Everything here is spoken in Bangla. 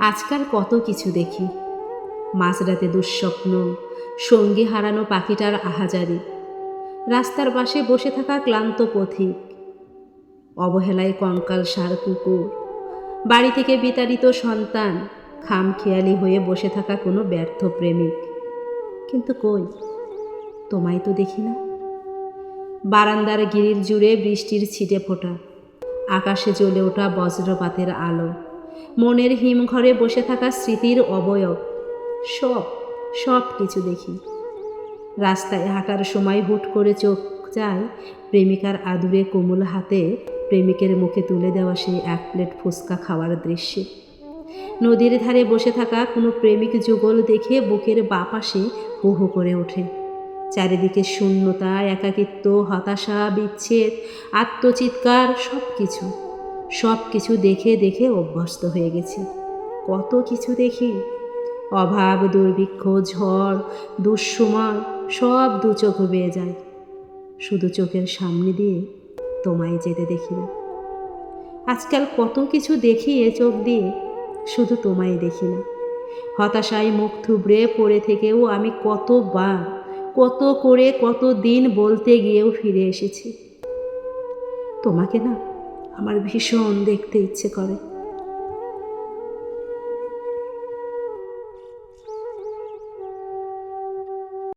আজকাল কত কিছু দেখি। মাঝরাতে দুঃস্বপ্ন, সঙ্গী হারানো পাখিটার আহাজারি, রাস্তার পাশে বসে থাকা ক্লান্ত পথিক, অবহেলায় কঙ্কাল সার কুকুর, বাড়ি থেকে বিতাড়িত সন্তান খামখেয়ালি হয়ে বসে থাকা কোনো ব্যর্থ প্রেমিক। কিন্তু কই? তোমায় তো দেখি না। বারান্দার গিরির জুড়ে বৃষ্টির ছিটে ফোটা, আকাশে জ্বলে ওঠা বজ্রপাতের আলো। মনের হিমঘরে বসে থাকা স্মৃতির অবয়ব। সব সব কিছু দেখি। রাস্তায় হাঁটার সময় হুট করে চোখ যায় প্রেমিকার আদুরে কোমল হাতে প্রেমিকের মুখে তুলে দেওয়া সেই এক প্লেট ফুচকা খাওয়ার দৃশ্যে। নদীর ধারে বসে থাকা কোনো প্রেমিক যুগল দেখে বুকের বাঁ পাশে হুহু করে ওঠে। চারিদিকে শূন্যতা, একাকিত্ব, হতাশা, বিচ্ছেদ, আত্মচিৎকার সব কিছু সব কিছু দেখে দেখে অভ্যস্ত হয়ে গেছি। কত কিছু দেখি। অভাব, দুর্ভিক্ষ, ঝড়, দুঃসময়, সব দু চোখ বেয়ে যায়। শুধু চোখের সামনে দিয়ে তোমায় যেতে দেখি না। আজকাল কত কিছু দেখি এ চোখ দিয়ে, শুধু তোমায় দেখি না। হতাশায় মুখ থুবড়ে পড়ে থেকেও আমি কতবার, কত করে, কত দিন বলতে গিয়েও ফিরে এসেছি। তোমাকে না আমার ভীষণ দেখতে ইচ্ছে করে।